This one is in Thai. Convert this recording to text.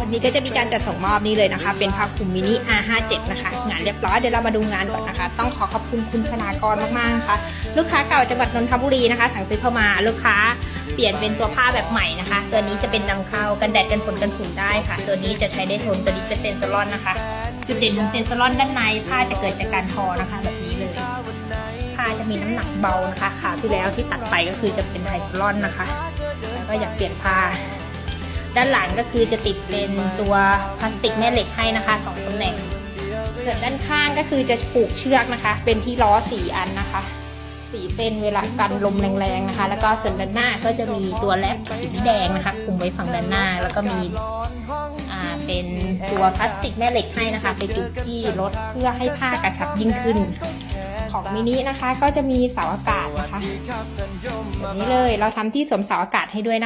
วันนี้ก็จะมีการจัดส่งมอบนี่เลยนะคะ เป็นผ้าคลุมมินิ R57 นะคะ งานเรียบร้อยเดี๋ยวเรามาดูงานก่อนนะคะ ต้องขอขอบคุณคุณธนากรมากๆนะคะลูกค้าเก่าจังหวัดนนทบุรีนะคะสั่งซื้อเข้ามาลูกค้าเปลี่ยนเป็นตัวผ้าแบบใหม่นะคะ ตัวนี้จะเป็นนำเข้ากันแดดกันฝนกันฝุ่นได้ค่ะ ตัวนี้จะใช้ได้ทนตัวนี้เป็นเซนเซอรอนนะคะจุดเด่นของเซนเซอรอนด้านในผ้าจะเกิดจากการทอนะคะ แบบนี้เลยผ้าจะมีน้ำหนักเบานะคะขาวที่แล้วที่ตัดไปก็คือจะเป็นไทเซอรอนนะคะแล้ว ก็อยากเปลี่ยนผ้าด้านหลังก็คือจะติดเป็นตัวพลาสติกแม่เหล็กให้นะคะสองตำแหน่งส่วนด้านข้างก็คือจะผูกเชือกนะคะ เป็นที่ล้อสี่อันนะคะสี่เส้นเวลากันลมแรงๆนะคะ แล้วก็ส่วนด้านหน้าก็จะมีตัวแลกสีแดงนะคะคุมไว้ฝั่งด้านหน้า แล้วก็มีอ่าเป็นตัวพลาสติกแม่เหล็กให้นะคะ ไปจุดที่รถเพื่อให้ผ้ากระชับยิ่งขึ้น ของมินินะคะ ก็จะมีเสาอากาศนะคะแบบนี้เลยเราทำที่สวมเสาอากาศให้ด้วยนะคะ